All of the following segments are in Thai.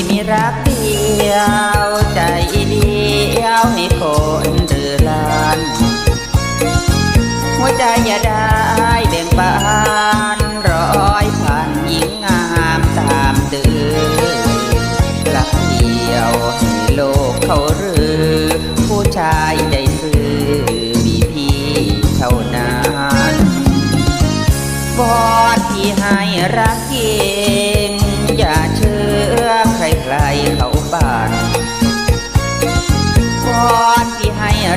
ที่มีรักเดียวใจเดียวให้คนเดือดร้อนหัวใจอย่าได้แบ่งปานร้อยพันหญิงงามตามเดือรักเดียวให้โลกเขารือผู้ชายใจซื่อมีพี่เท่านั้นบอดที่ให้รักเย็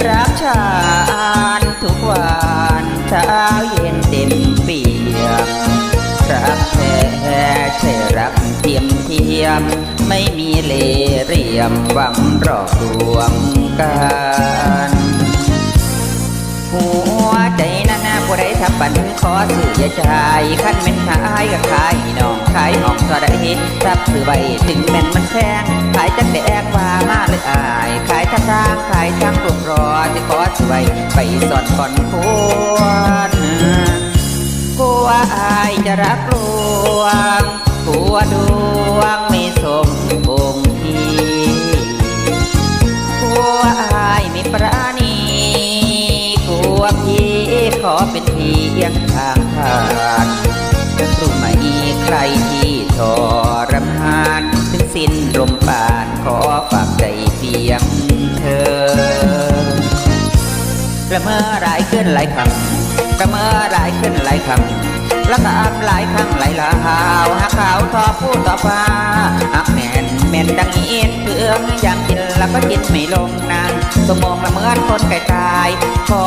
รักชานทุกวันเช้าเย็นเต็มเปี่ยมรักแท้ใช่รักเทียมเทียม ไม่มีเลเหลี่ยมหวังรอกลวงกัน ขอสื่ออย่าใจขั้นเป็นขายก็ขายน้องขายออกก็ได้ทับสื่อไว้ถึงแม่นมันแพงขายจักแดกว่ามาเลยอาย ขายทั้งทางขายทั้งรูปรอที่ขอสื่อไว้ไปสอนก่อนควรกลัวอายจะรักลวงกลัวดวงไม่สมองค์ทีกลัวอายไม่ปราณีกลัวพี่ขอเป็นเพียง สิ้นลมปานขอฝากใจเพียงเธอละเมอหลายขึ้นหลายคำละเมอหลายขึ้นหลายคำละกำหลายครั้งหลายลาวหาขาวทอพูดต่อฟ้าหักแม่นแม่นดังเอ็นเพื่องยามกินแล้วก็กินไม่ลงนานสมองละเมินคนไกลตายขอ